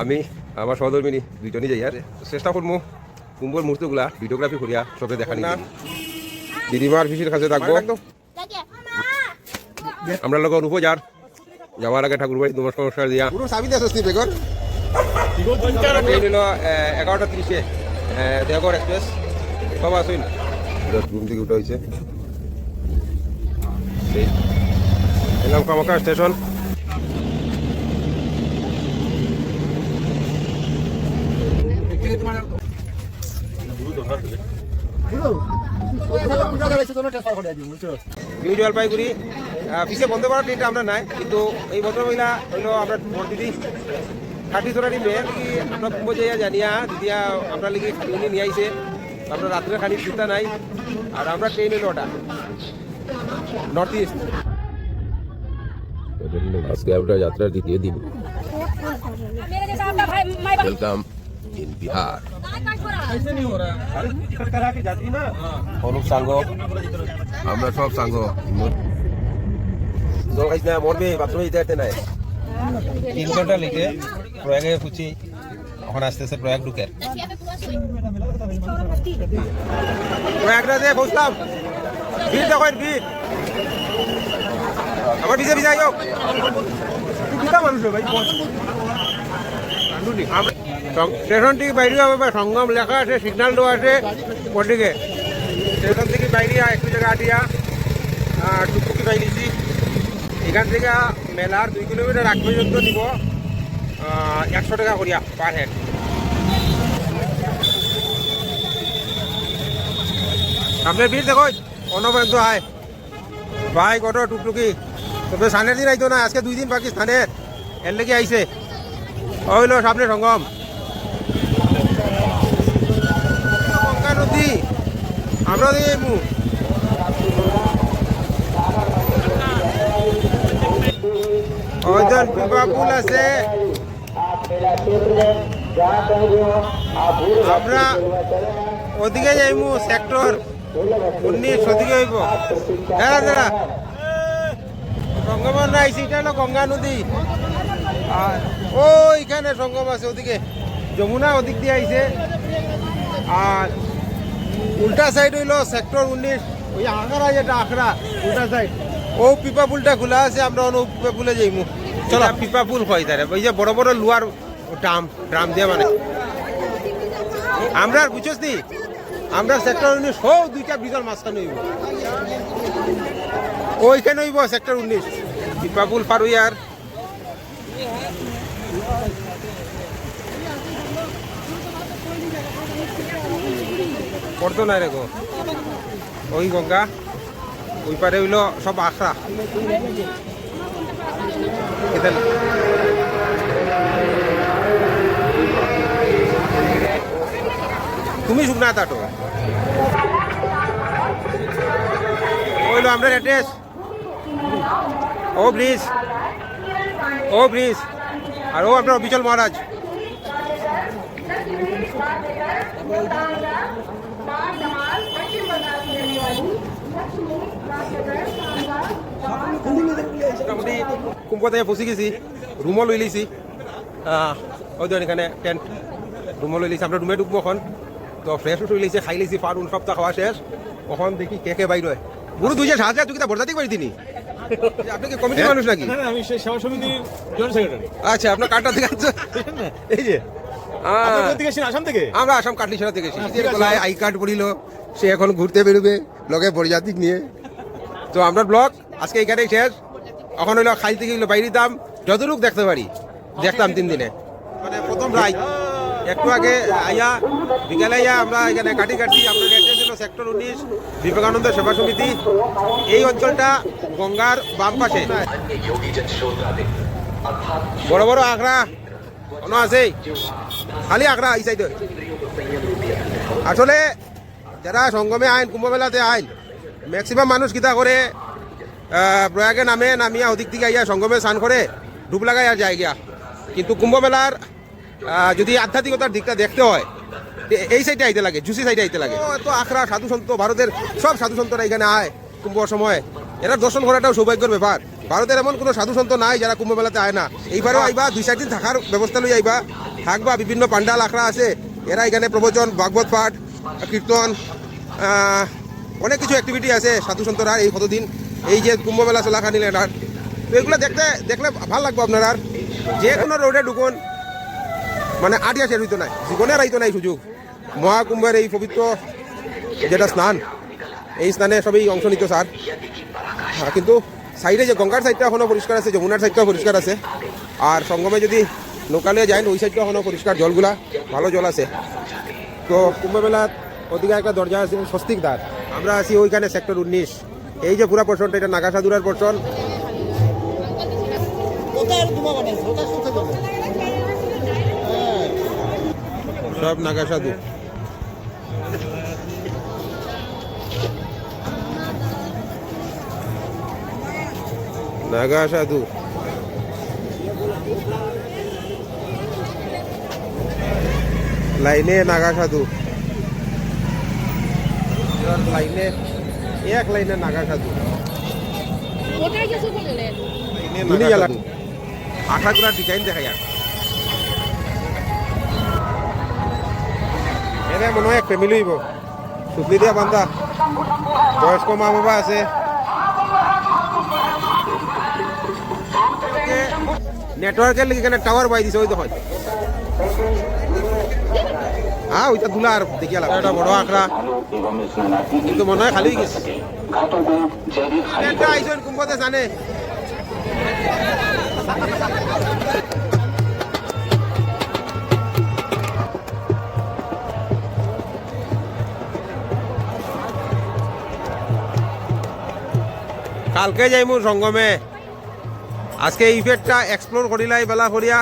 আমি আমার সহধর্মিনী দুইজনই যাই আর চেষ্টা করব কুম্ভর মুহূর্তগুলা ভিডিওগ্রাফি করিয়া সবে দেখা না দিদিমার ফিসির কাছে থাকব। আমরা লোক উপজার যাওয়ার আগে ঠাকুর বাড়ি দিয়া। পুরো চাবি দিয়ে আসছি বেগর ট্রেন হলো এগারোটা তিরিশে দেওঘর এক্সপ্রেস। সব আসুন রুম থেকে উঠে হয়েছে। এলাম কামাকা স্টেশন। জলপাইগুড়ি পিছিয়ে বন্ধ করার ট্রেনটা আমরা নাই কিন্তু এই ভদ্রমহিলা হইল আমরা দিদি। খাটি চোরানি মেয়ের কি আমরা কুম্ভ জানিয়া দিয়া আপনার লিখি খাটিগুলি নিয়ে আইছে। আপনার রাত্রে খানি চিন্তা নাই আর আমরা ট্রেন হইল ওটা নর্থ ইস্ট আজকে আমরা যাত্রার দ্বিতীয় দিন। ওয়েলকাম ইন বিহার আমরা সব সাঙ্গ। মরবে, বাথরুমে যেতে যেতে নাই। তিন ঘণ্টা লিখে প্রয়াগে ফুচি এখন আস্তে আস্তে প্রয়াগ ঢুকে। প্রয়াগটা যে বসলাম, ভিড় দেখো ভিড়। আমার ভিজে ভিজে আইও। কিতা মানুষ ভাই স্টেশন থেকে বাইরে হবে সঙ্গম লেখা আছে সিগন্যাল দেওয়া আছে, ওদিকে। স্টেশন থেকে বাইরে একটু জায়গা আটিয়া টুকটুকি বাইরেছি এখান থেকে মেলার দুই কিলোমিটার আগ পর্যন্ত নিব একশো টাকা করিয়া পার হেড সামনে ভিড় দেখো অন্য পর্যন্ত আয়। ভাই, কত টুকটুকি। তবে সানের দিন আইতো না, আজকে দুই দিন বাকি স্থানের এর লেগে আইছে। হইল সামনে সঙ্গম। আমরা দিয়ে ওইজন পিপা পুল আছে। আমরা ওদিকে যাইমু সেক্টর উনিশ ওদিকে হইব। দাঁড়া দাঁড়া। সঙ্গমন আইসি এটা হলো গঙ্গা নদী। আর ওইখানে সঙ্গম আছে ওদিকে। যমুনা ওদিক দিয়ে আইছে। আর উল্টা সাইড হইল সেক্টর উনিশ, ওই আখড়া যেটা আখড়া, উল্টা সাইড ও পিপা পুলটা খোলা আছে, আমরা ও পিপা পুলে যাইমু। চলো। পিপা পুল হয় তারে, ওই যে বড় বড় লুয়ার ড্রাম ড্রাম দিয়ে মানে। আমরা আর বুঝছিস নি? আমরা সেক্টর উনিশ হো দুইটা বিজল মাঝখানে হইব। ওইখানে হইব সেক্টর উনিশ। পিপা পুল পার হই আর পড়তো না রে গো। ওই গঙ্গা, ওই পারে হইল সব আখড়া। এদের তুমি শুকনা তাটো ওইলো আমরা অ্যাড্রেস ও ব্রিজ। ও ব্রিজ। আর ও আপনার বিচল মহারাজ। মোটামুটি কুম্পতে ফসি গেছি রুমও লই লিছি। ওই ধরেন এখানে টেন্ট রুমও লই লিছি। আমরা রুমে ঢুকবো এখন। তো ফ্রেশ উঠে লিছি খাই লিছি ফার উন সপ্তাহ খাওয়া শেষ। এখন দেখি কে কে বাইর হয় গুরু দুই তুই তিনি আপনি কি কমিটির মানুষ নাকি? না না আমি সেবা সমিতির জয়েন্ট সেক্রেটারি আচ্ছা আপনার কার্ডটা দেখা যাচ্ছে এই যে আসাম থেকে? আমরা আসাম কাটলি সেরা থেকে আই কার্ড পড়িল সে এখন ঘুরতে বেরোবে লগে বরযাত্রী নিয়ে। তো আমরা ব্লগ আজকে এখানেই শেষ। এখন হইল থেকে হইল বাইরে দাম যতটুক দেখতে পারি, দেখতাম তিন দিনে। মানে প্রথম রাই একটু আগে আইয়া বিকালে আইয়া আমরা এখানে কাটি কাটি আপনার অ্যাড্রেস হলো সেক্টর উনিশ, বিবেকানন্দ সেবা সমিতি। এই অঞ্চলটা গঙ্গার বাম পাশে। বড় বড় আখড়া কোনো আছে খালি আখড়া এই সাইডে আসলে যারা সঙ্গমে আইন কুম্ভ মেলাতে আইন ম্যাক্সিমাম মানুষ কিতা করে প্রয়াগে নামে, নামিয়া ওদিক থেকে আইয়া সঙ্গমে স্নান করে ডুব লাগাই আর যায় গিয়া। কিন্তু কুম্ভ মেলার যদি আধ্যাত্মিকতার দিকটা দেখতে হয় এই সাইডে আইতে লাগে জুসি সাইডে আইতে লাগে। এত আখড়া সাধু সন্ত, ভারতের সব সাধু সন্তরা এখানে আয় কুম্ভ সময়। এরা দর্শন করাটাও সৌভাগ্যের ব্যাপার। ভারতের এমন কোনো সাধু সন্ত নাই যারা কুম্ভ মেলাতে আয় না। এইবারও আইবা, দুই, চার দিন থাকার ব্যবস্থা লই আইবা। থাকবা, বিভিন্ন পান্ডাল আখড়া আছে। এরা এখানে প্রবচন, ভাগবত পাঠ কীর্তন অনেক কিছু অ্যাক্টিভিটি আছে সাধু সন্তরা এই কতদিন, এই যে কুম্ভ মেলা চলাকালীন এটার তো এগুলো দেখতে, দেখলে ভালো লাগবে আপনার আর। যে কোনো রোডে ঢুকুন মানে আটিয়া শেষ হইতো নাই, জীবনে রাইতো নাই সুযোগ। মহাকুম্ভের এই পবিত্র যেটা স্নান, এই স্নানে সবই অংশ নিত স্যার। কিন্তু সাইডে যে গঙ্গার সাইডটা এখনও পরিষ্কার আছে, যমুনার সাইডটাও পরিষ্কার আছে। আর সঙ্গমে যদি লোকালে যায় ওই সাইডটা এখনও পরিষ্কার, জলগুলা, ভালো জল আছে। তো কুম্ভমেলার ওদিকে একটা দরজা আছে স্বস্তিক দ্বার আমরা আছি ওইখানে সেক্টর উনিশ। এই যে পুরা পোর্শনটা এটা নাগাসাদুরার পোর্শন সব নাগাসাধু নাগা সাধু লাইনে নাগা সাধু। লাইনে এক লাইনে নাগা সাধু। আঠাগুলা ডিজাইন দেখা যায় এনে মনে হয় এক ফ্যামিলি হইব। সুতলি দিয়া বান্ধা বয়স্ক মা বাবা আছে। নেটওয়ার্কের লিগে এখানে টাওয়ার বাই দিছে ওই হ্যাঁ ওইটা দুলা আর এটা বড় আঁকড়া কিন্তু মনে হয় খালি হয়ে গেছে। কুম্ভতে জানে। কালকে যাইমু সঙ্গমে আজকে ফেটটা এক্সপ্লোর করিলাই বেলা করিয়া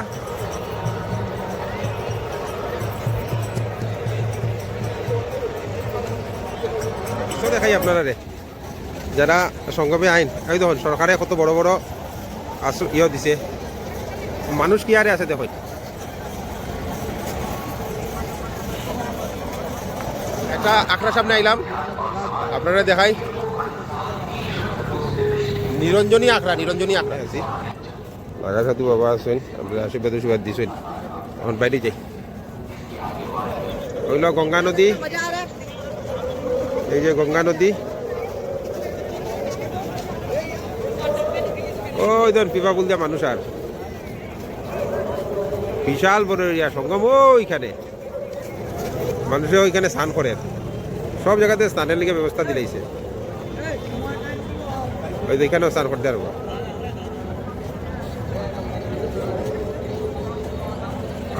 তো দেখাই আপনারা রে যারা সঙ্গমে আইন, এই দেখুন, সরকারে কত বড় বড় আস ইয়ে দিছে। মানুষ কি আরে আছে দেখুন। একটা আখড়ার সামনে আইলাম। আপনারা দেখাই। নিরঞ্জনী আখড়া নিরঞ্জনী আখড়া। আছি রাজা সাধু বাবা আছেন আমরা আশীর্বাদ আশীর্বাদ দিছেন। এখন বাইরে যাই। হইল গঙ্গা নদী। এই যে গঙ্গা নদী। ওই ধর পিপা বল দিয়া মানুষ আর। বিশাল বড় এরিয়া সঙ্গম ওইখানে। মানুষে ওইখানে স্নান করে। সব জায়গাতে স্নানের লিগে ব্যবস্থা দিলাইছে ওই এখানেও স্নান করতে পারব।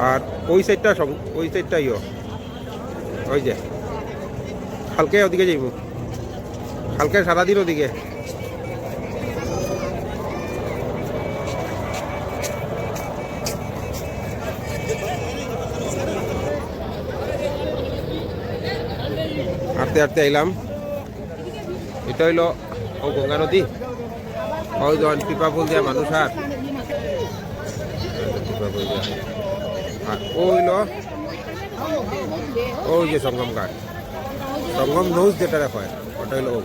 আর ওই সাইডটা ওই সাইডটা ইয়ে। ওই যে। কালকে ওদিকে যাইব। কালকে সারাদিন ওদিকে। হাঁটতে হাঁটতে আইলাম। এটা হইল ও গঙ্গা নদী। ওই জন পিপা ফুল দিয়া মানুষ আর। আর ও হইল ওই যে সঙ্গম ঘাট। সঙ্গম নৌজ যেটা হয়, ওটা নৌজ।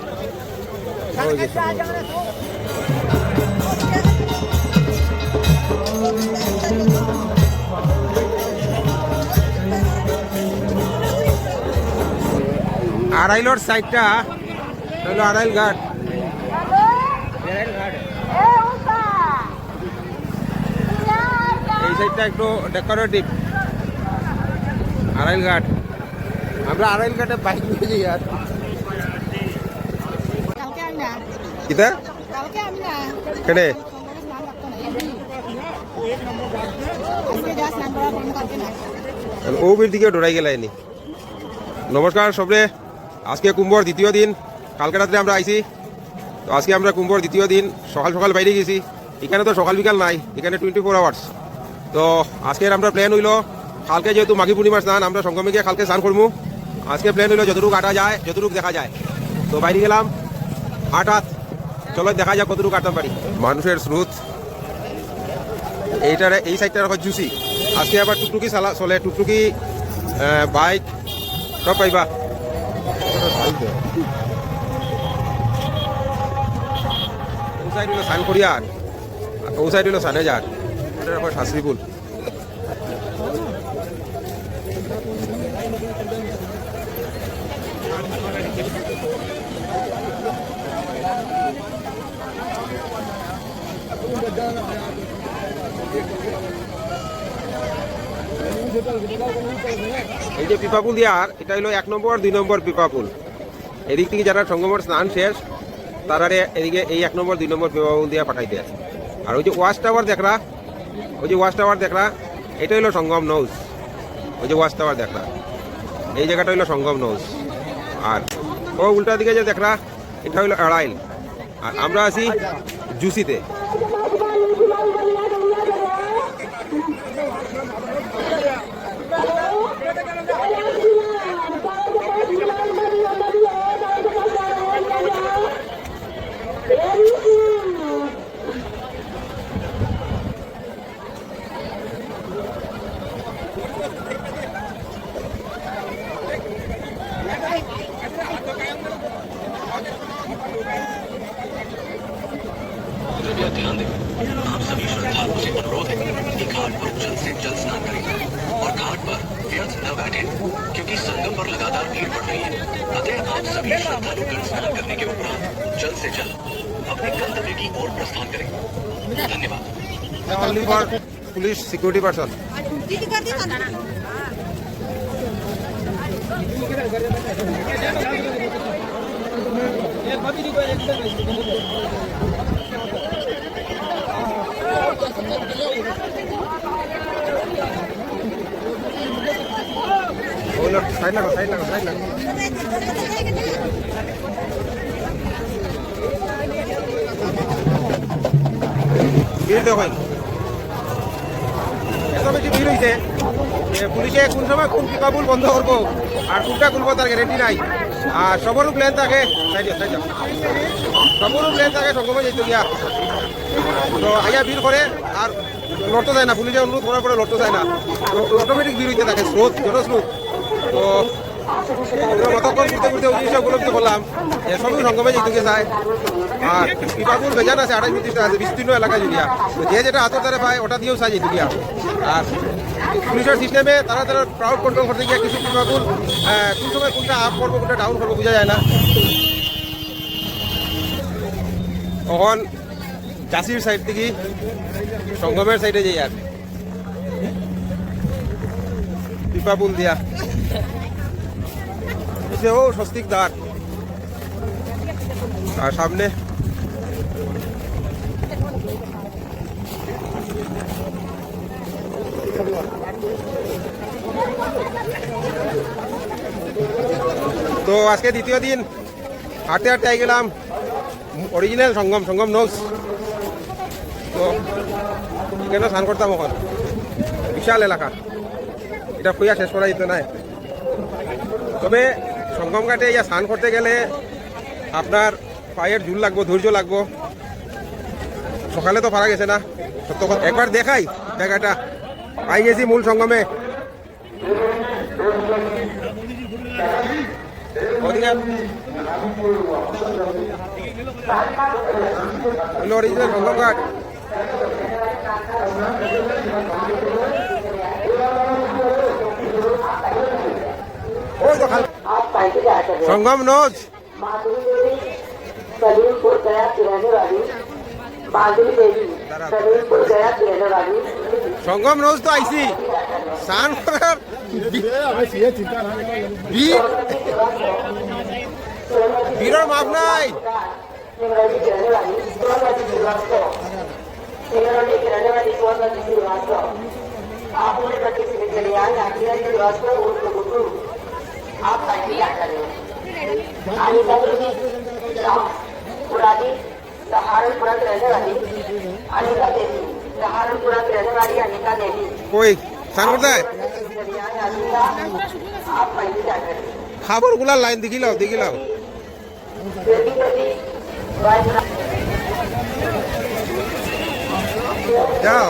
আড়াইলোর সাইডটা হইল আড়াইল ঘাট। এই সাইডটা একটু ডেকোরেটিভ আড়াইল ঘাট। আমরা আড়াইল ঘাটে বাইক করা বন্ধ কালকে না ও বীর দিকে ডরাই গেলাইনি নমস্কার সবরে আজকে কুম্ভর দ্বিতীয় দিন। কালকে রাত্রে আমরা আইছি। তো আজকে আমরা কুম্ভর দ্বিতীয় দিন। সকাল সকাল বাইরে গেছি। এখানে তো সকাল বিকাল নাই। এখানে টোয়েন্টি ফোর আওয়ার্স তো আজকের আমরা প্ল্যান হইল কালকে যেহেতু মাঘী পূর্ণিমার স্নান আমরা সঙ্গমে গিয়ে কালকে স্নান করব আজকে প্ল্যান হইল যতটুকু আটা যায়, যতটুকু দেখা যায়। তো বাইরে গেলাম হঠাৎ চলো দেখা যাক কতটুকু কাটতে পারি। মানুষের স্রোত এইটার, এই সাইডটা রাখো জুসি আজকে আবার টুকটুকি চালা চলে টুকটুকি বাইক সব পাইবা। ও সাইড হলো সানকড়িয়ার, আর ও সাইড হলো সানেজার। ওটার যে পিপাপুল দিয়ার এটা হলো এক নম্বর দুই নম্বর পিপাপুল। এদিক থেকে যারা সঙ্গমের স্নান শেষ, তারারে এদিকে এই এক নম্বর, দুই নম্বর পিপাপুল দিয়ে পাঠাইতে আছে। আর ওই যে ওয়াশ টাওয়ার দেখরা, ওই যে ওয়াশ টাওয়ার দেখরা এটা হলো সঙ্গম নৌস ওই যে ওয়াশ টাওয়ার দেখরা, এই জায়গাটা হলো সঙ্গম নৌস আর ও উল্টা দিকে যে দেখরা, এটা হলো আড়াইল। আর আমরা আছি জুসিতে। जल्द स्नान करें और घाट पर व्यर्थ न बैठे क्योंकि संगम पर लगातार भीड़ बढ़ रही है। अतः आप सभी श्रद्धालुगण स्नान करने के उपरांत जल्द से जल्द अपने गंतव्य की ओर प्रस्थान करें। धन्यवाद। only for police এত বেশি ভিড় হয়েছে পুলিশে কোন সময় কোন পিকাবুল বন্ধ করব আর কোনটা খুলবো তার গ্যারেন্টি নাই আর সবরও প্ল্যান থাকে। সবরও প্ল্যান থাকে সঙ্গমে যেতে গিয়া তো আইয়া ভিড় করে আর লড়তে যায় না পুলিশে অনুরোধ করার পরে লড়তে যায় না অটোমেটিক ভিড় হইতে থাকে স্রোত জনস্রোত তো কতক্ষণ ঘুরতে ঘুরতে জিনিসটা উপলব্ধি করলাম যে সবই সঙ্গমে যেতে চায় আর পিপাপুর বেজান আছে আড়াই মিনিটটা আছে বিস্তীর্ণ এলাকা জুড়িয়া তো যে যেটা হাতের দ্বারা পায় ওটা দিয়েও চাই গিয়া আর পুলিশের সিস্টেমে তারা তারা ক্রাউড কন্ট্রোল করতে গিয়ে কিছু পিপাপুর কোন সময় কোনটা আপ করব কোনটা ডাউন করব বোঝা যায় না তখন চাষির সাইড থেকে সঙ্গমের সাইডে যাই আর পিপাপুল দিয়া ও স্বস্তিক দ্বার আর সামনে। তো আজকে দ্বিতীয় দিন। হাঁটতে হাঁটতে আই গেলাম। Original Sangam Sangam nose. তো কেন স্নান করতাম এখন বিশাল এলাকা। এটা খুঁয়া শেষ করা যেত নাই। তবে সঙ্গম ঘাটে ইয়া স্নান করতে গেলে আপনার পায়ের ঝুল লাগবো, ধৈর্য লাগবো। সকালে তো পারা গেছে না কথা। একবার দেখাই, জায়গাটা। পাই গেছি মূল সঙ্গমে। সঙ্গম ঘাট। संगम नोज माधुरी देवी सलीमपुर गया की रहने वाली माधुरी देवी सलीमपुर गया की रहने वाली संगम नोज तो ऐसी शान पर बीरा माफ नहीं आप उन्हें प्रतिष्ठित करिए आज आखिर के वास्तव उनको आपका इंतज़ार पुरानी रहने वाली अनिता देवी। रहने वाली अनिता देवी। कोई हाँ, गुला लाइन दिखी लाओ देखी लाओ। जाओ।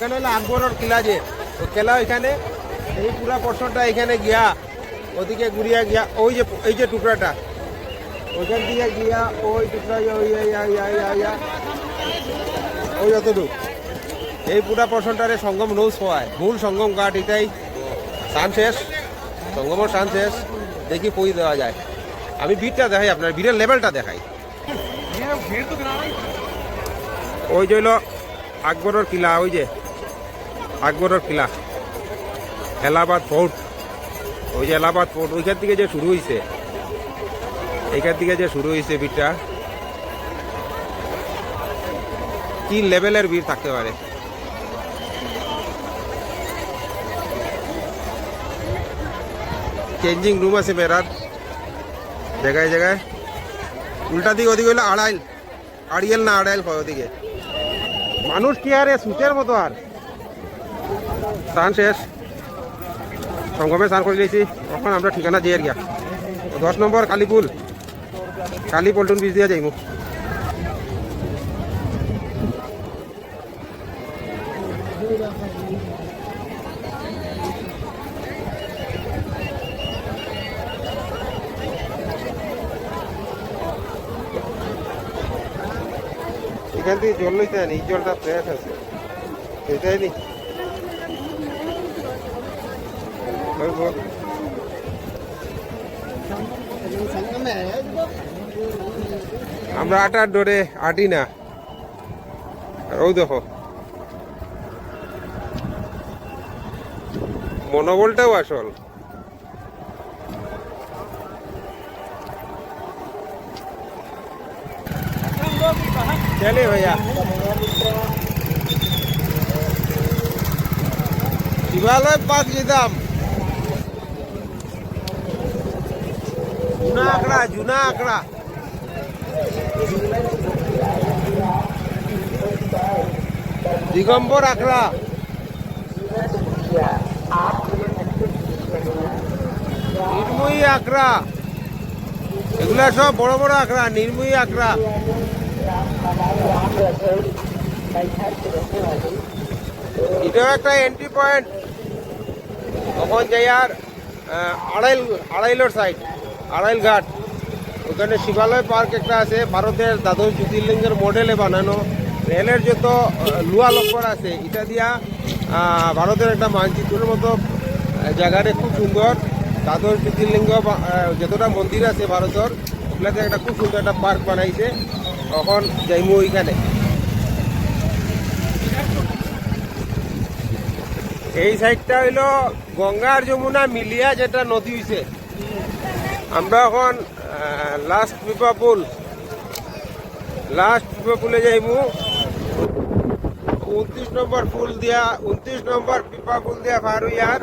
ওখানে হলো আকবরের কিলা যে ওই কেলা ওইখানে এই পুরা পর্ষণটা এখানে গিয়া, ওদিকে ঘুরিয়া গিয়া, ওই যে, এই যে টুকরাটা, ওইখান দিয়ে গিয়া, ওই টুকরা ওই অতটুকু এই পুরা পর্ষণটারে সঙ্গম নৌস হয় মূল সঙ্গম ঘাট এটাই। স্থান শেষ, সঙ্গমের স্থান শেষ, দেখি পই দেওয়া যায়। আমি ভিড়টা দেখাই আপনার, ভিড়ের লেভেলটা দেখাই। ওই যে হইল আকবরের কিলা, ওই যে। আকবরের কিলা এলাহাবাদ ফোর্ট। ওই যে এলাহাবাদ ফোর্ট, ওইখান থেকে যে শুরু হয়েছে এইখান থেকে যে শুরু হয়েছে ভিড়টা। কি লেভেলের ভিড় থাকতে পারে? চেঞ্জিং রুম আছে বেড়ার জায়গায় জায়গায়। উল্টা দিকে ওদিকে হইল আড়াইল। আড়িয়েল না আড়াইল হয় ওদিকে। মানুষ কি আরে সুতের মতো আর? স্নান শেষ। সঙ্গমে স্নান করে দিয়েছি তখন আমরা ঠিকানা দিয়ে গিয়া দশ নম্বর কালীপুল কালী পল্টন বীজ দিয়ে যাইমু। এখান থেকে জল লইতে এই জলটা ফ্রেশ আছে। এটাই নি ওই বল। আমরা আটার ডোরে আটি না। ও দেখো। মনোবলটাও আসল। চলে ভাইয়া। শিবালয় পাক যেতাম জুনা আঁকড়া জুনা আঁকড়া দিগম্বর আঁকড়া নির্ময়ী আঁকড়া এগুলা সব বড় বড় আঁকড়া নির্ময়ী আঁকড়া। এটাও একটা এন্ট্রি পয়েন্ট তখন যাই আর আড়াইল, আড়াইলোর সাইড আড়াইল ঘাট। ওখানে শিবালয় পার্ক একটা আছে, ভারতের দ্বাদশ জ্যোতির্লিঙ্গের মডেলে বানানো। রেলের যত লুয়া লক্কর আছে, এটা দিয়া ভারতের একটা মানচিত্রের মতো জায়গাটা খুব সুন্দর। দ্বাদশ জ্যোতির্লিঙ্গ যতটা মন্দির আছে ভারতের, ওগুলাতে একটা খুব সুন্দর একটা পার্ক বানাইছে। তখন যাইমু ওইখানে। এই সাইডটা হইল গঙ্গা আর যমুনা মিলিয়া যেটা নদী হইছে। আমরা এখন লাস্ট পিপা পুল লাস্ট পিপা পুলে যাইমু উনত্রিশ নম্বর ফুল দিয়া, উনত্রিশ নম্বর পিপা পুল দিয়া পার হইয়ার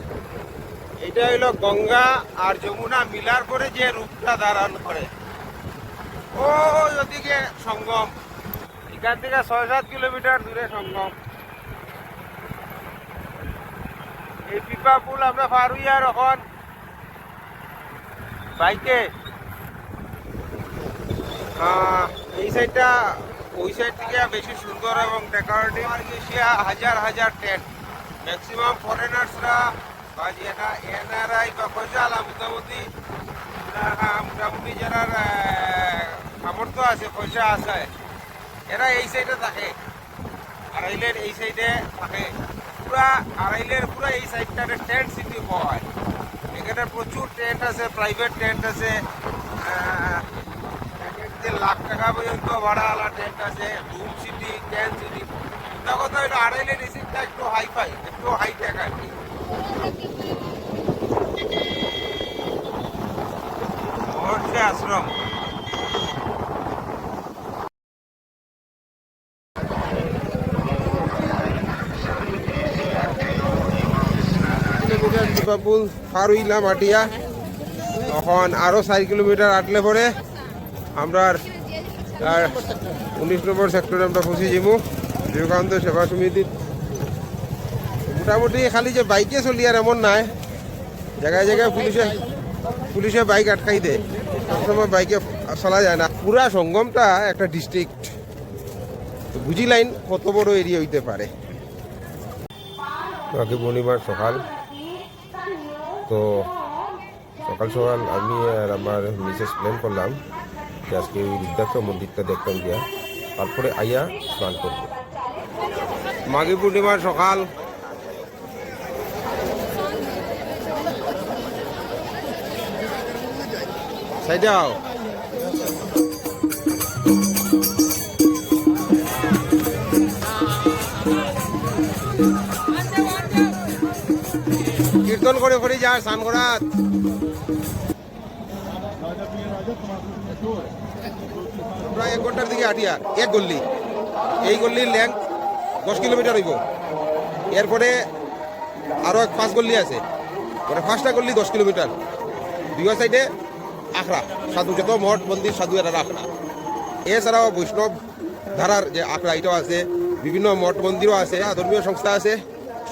এটা হইল গঙ্গা আর যমুনা মিলার পরে যে রূপটা ধারণ করে। ও ওদিকে সঙ্গম। এখান থেকে ছয় সাত কিলোমিটার দূরে সঙ্গম। এই পিপা পুল আমরা পার হই আর এখন। বাইকে? এই সাইডটা ওই সাইড থেকে বেশি সুন্দর এবং ডেকোরেটিভ আর এশিয়া হাজার হাজার টেন্ট ম্যাক্সিমাম ফরেনার্সরা বা যেটা এনআরআই বা খোঁজালা মোটামুটি মোটামুটি যারা সামর্থ্য আছে, পয়সা আছে, এরা এই সাইডে থাকে। আড়াইলের এই সাইডে থাকে। পুরা, আড়াইলের পুরা এই সাইডটাতে টেন্ট সিটি হয় এখানে প্রচুর টেন্ট আছে প্রাইভেট টেন্ট আছে। লাখ টাকা পর্যন্ত ভাড়াওয়ালা টেন্ট আছে রুম সিটি টেন্ট সিটি কথা, এটা আড়াইলে রিসিপটা একটু হাই ফাই একটু হাই টেক আর কি। আশ্রম। পার হইলাম আটিয়া তখন আরও চার কিলোমিটার আটলে পরে আমরা আর উনিশ নম্বর সেক্টরে আমরা পৌঁছে যাব। বিবেকানন্দ সেবা সমিতির। মোটামুটি খালি যে বাইকে চলি আর এমন নাই। জায়গায় জায়গায় পুলিশে পুলিশে বাইক আটকাই দেয়। সবসময় বাইকে চলা যায় না। পুরা সঙ্গমটা একটা ডিস্ট্রিক্ট বুঝি লাইন কত বড় এরিয়া হইতে পারে। আগে পূর্ণিমার সকাল। তো সকাল সকাল আমি আর আমার মিসেস প্ল্যান করলাম যে আজকে ওই রুদ্রাক্ষ মন্দিরটা দেখতাম গিয়া। তারপরে আইয়া স্নান করব। মাঘী পূর্ণিমার সকাল। সাইডে কীর্তন করে করে যা স্নান করাত প্রায় এক ঘণ্টার দিকে আটিয়া এক গল্লি এই গল্লির লেন্থ দশ কিলোমিটার হইব। এরপরে আরও এক পাঁচ গল্লি আছে। মানে পাঁচটা গল্লি দশ কিলোমিটার। দুই সাইডে আখড়া। সাধু যত মঠ, মন্দির, সাধু এরা আখড়া এছাড়াও বৈষ্ণব ধারার যে আখড়া, এটাও আছে। বিভিন্ন মঠ, মন্দিরও আছে, ধর্মীয় সংস্থা আছে।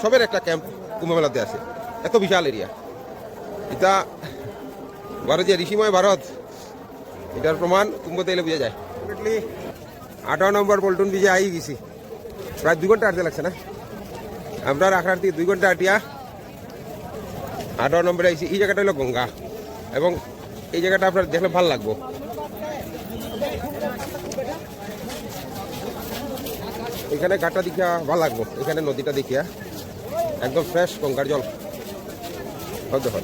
সবের একটা ক্যাম্প কুম্ভমেলাতে আছে। এত বিশাল এরিয়া। এটা ভারত যে ঋষিময় ভারত। এটার প্রমাণ কুম্ভতে এলে বোঝা যায়। আঠারো নম্বর পল্টন বিজে আই গেছি প্রায় দুই ঘণ্টা আটতে লাগছে না? আমরা আখড়ার থেকে দুই ঘণ্টা আটিয়া আঠারো নম্বরে আইছি এই জায়গাটা হলো গঙ্গা। এবং এই জায়গাটা আপনার দেখলে ভালো লাগবো। এখানে ঘাটটা দেখিয়া ভালো লাগবো। এখানে নদীটা দেখিয়া। একদম ফ্রেশ গঙ্গার জল। خد خد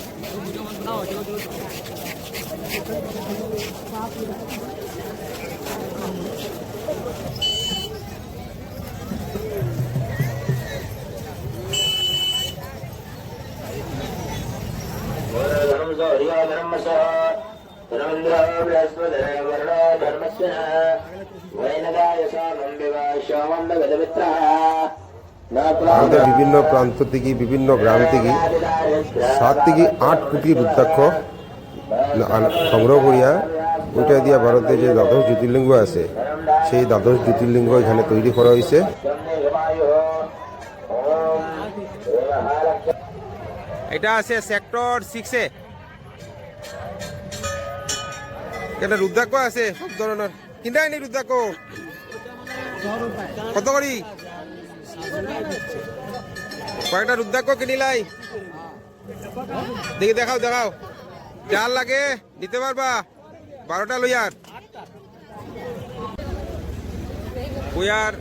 ورندا يسامن بما شاء الله بدمتها আমাদের বিভিন্ন প্রান্ত থেকে, বিভিন্ন গ্রাম থেকে সাত থেকে আট কোটি রুদ্রাক্ষ সংগ্রহ করিয়া ওইটা দিয়া ভারতে যে দ্বাদশ জ্যোতির্লিঙ্গ আছে, সেই দ্বাদশ জ্যোতির্লিঙ্গ এখানে তৈরি করা হয়েছে এটা আছে সেক্টর সিক্সে এটা রুদ্রাক্ষ আছে, সব ধরনের। কিনা এনে রুদ্রাক্ষ? কত করি? কয়েকটা রুদ্রাক্ষ কিনিলাই দেখি, দেখাও দেখাও। যার লাগে, নিতে পারবা? বারোটা লইয়ার। কুয়ার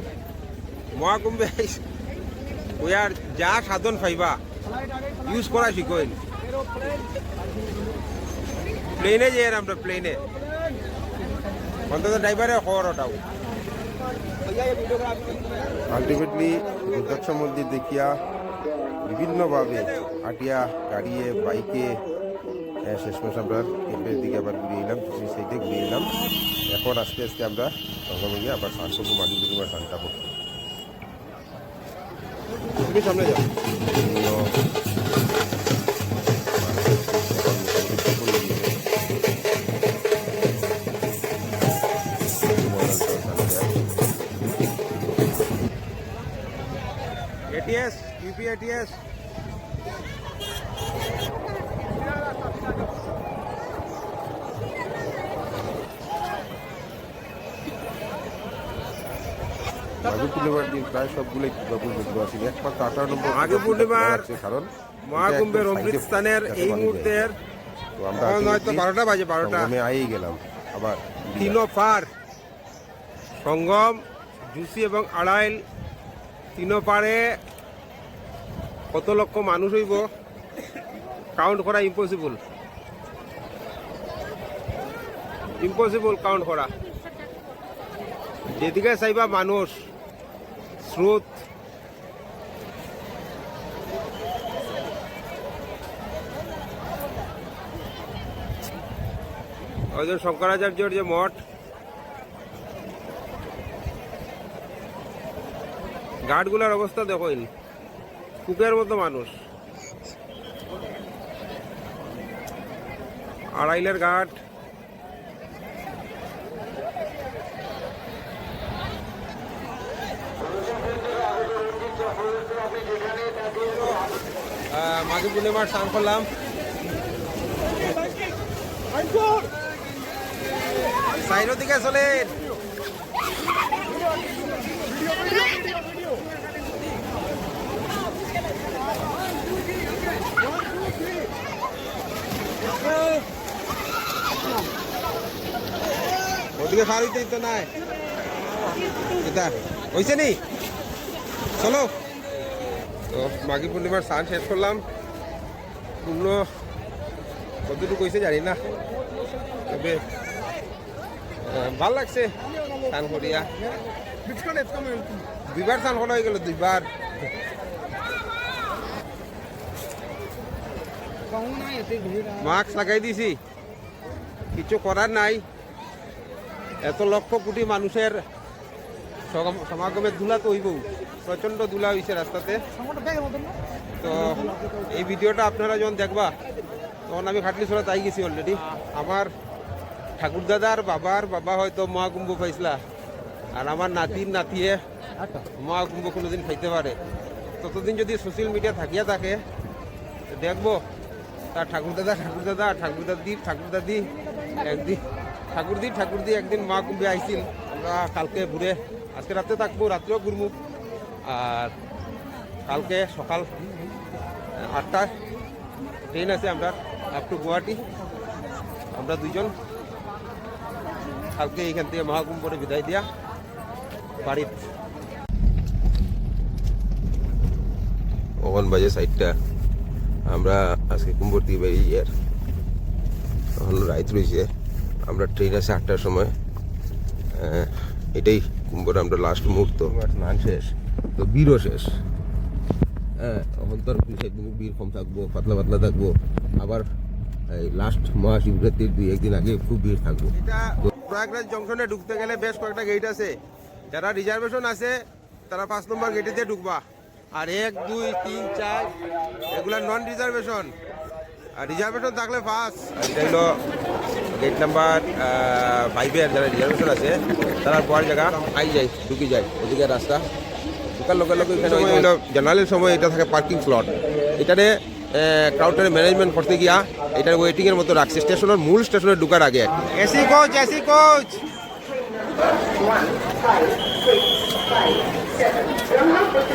মহাকুম্ভে কুয়ার যা সাধন পাইবা ইউজ করা শিখইন। প্লেনে যে আমরা প্লেনে অন্তত ড্রাইভারে খবর ওটাও। আলটিমেটলি রুদ্রাক্ষ মন্দির দেখিয়া বিভিন্নভাবে হাটিয়া গাড়িয়ে বাইকে আহ, শেষমেশ আমরা ক্যাম্পের দিকে আবার ঘুরিয়ে এলাম সেই সাইডে ঘুরিয়ে এলাম। এখন আস্তে আস্তে আমরা সঙ্গমে গিয়ে আবার স্নান করব মাটি পূর্ণিমার স্নানটা করব। তুমি সামনে এটিএস ইউপি পূর্ণিমার দিন প্রায় সবগুলোই দুর্গাপুর বন্ধ আছে। একমাত্র আঠারো নম্বর মাঘী পূর্ণিমার কারণ মহাকুম্ভের এই মুহূর্তের তো আমরা হয়তো বারোটা বাজে বারোটা। আইই গেলাম। আবার তিনো পার সঙ্গম জুসি এবং আড়াইল তিনো পারে কত লক্ষ মানুষ হইব? কাউন্ট করা ইম্পসিবল ইম্পসিবল কাউন্ট করা। যেদিকে চাইবা মানুষ, স্রোত। যে শঙ্করাচার্যর যে মঠ, ঘাটগুলোর অবস্থা দেখোইন কুকের মতো মানুষ। আড়াইলের ঘাট। মাঘী পূর্ণিমার স্নান করলাম। সাইডের দিকে চলে ওদিকে ফার তো নাই। এটা নি? চলো। তো মাঘী পূর্ণিমার স্নান শেষ করলাম। পূর্ণ কতটুকু হয়েছে জানি না। তবে ভালো লাগছে স্নান করিয়া দুইবার স্নান করা হয়ে গেল দুইবার মাস্ক লাগাই দিছি। কিছু করার নাই। এত লক্ষ কোটি মানুষের সগম- সমাগমে ধুলা তো হইব প্রচণ্ড ধুলা হয়েছে রাস্তাতে। তো এই ভিডিওটা আপনারা যখন দেখবা, তখন আমি খাটলি ছড়া তাই গেছি অলরেডি আমার ঠাকুরদাদার বাবার বাবা হয়তো মহাকুম্ভ পাইছিলা। আর আমার নাতির নাতিয়ে মহাকুম্ভ কোনোদিন খাইতে পারে। ততদিন যদি সোশ্যাল মিডিয়া থাকিয়া থাকে, দেখব তার ঠাকুর দাদা ঠাকুর দাদা ঠাকুরদাদা ঠাকুরদাদা ঠাকুরদাদি ঠাকুরদাদি একদিন ঠাকুরদি ঠাকুরদি একদিন মা কুম্ভে আইছিল। আমরা কালকে ঘুরে আজকে রাতে থাকব, রাত্রেও ঘুরবো আর কালকে সকাল আটটায় ট্রেন আছে আমরা আপ টু গুয়াহাটি। আমরা দুজন কালকে এইখান থেকে মহাকুম্ভরে বিদায় দিয়া বাড়ির ওখান বাজে সাইডটা আমরা আজকে কুম্ভর্তি বেরিয়ে আর। এখন রাইত রয়েছে আমরা ট্রেন আছে আটটার সময়। এটাই কুম্বর আমরা লাস্ট মুহূর্ত। স্নান শেষ। তো বীরও শেষ। হ্যাঁ এখন তো আর বীর কম থাকব পাতলা পাতলা থাকব। আবার এই লাস্ট মহাশিবরাত্রির দুই একদিন আগে খুব ভিড় থাকব। প্রয়াগরাজ জংশনে ঢুকতে গেলে বেশ কয়েকটা গেট আছে। যারা রিজার্ভেশন আছে তারা পাঁচ নম্বর গেটে দিয়ে ঢুকবা। আর এক দুই তিন চার এগুলো নন রিজার্ভেশন আর রিজার্ভেশন থাকলে ফার্স্ট এটা হলো গেট নাম্বার ফাইভের যারা রিজার্ভেশন আছে তারা পর জায়গা আই যায় ঢুকি যায় ওদিকে রাস্তা। ঢুকার লোকের লোক এখানে সময় এটা থাকে পার্কিং স্লট এটারে ক্রাউডের ম্যানেজমেন্ট করতে গিয়া এটার ওয়েটিংয়ের মতো রাখছে। স্টেশনের মূল স্টেশনে ঢুকার আগে। AC coach AC coach Brahmaputra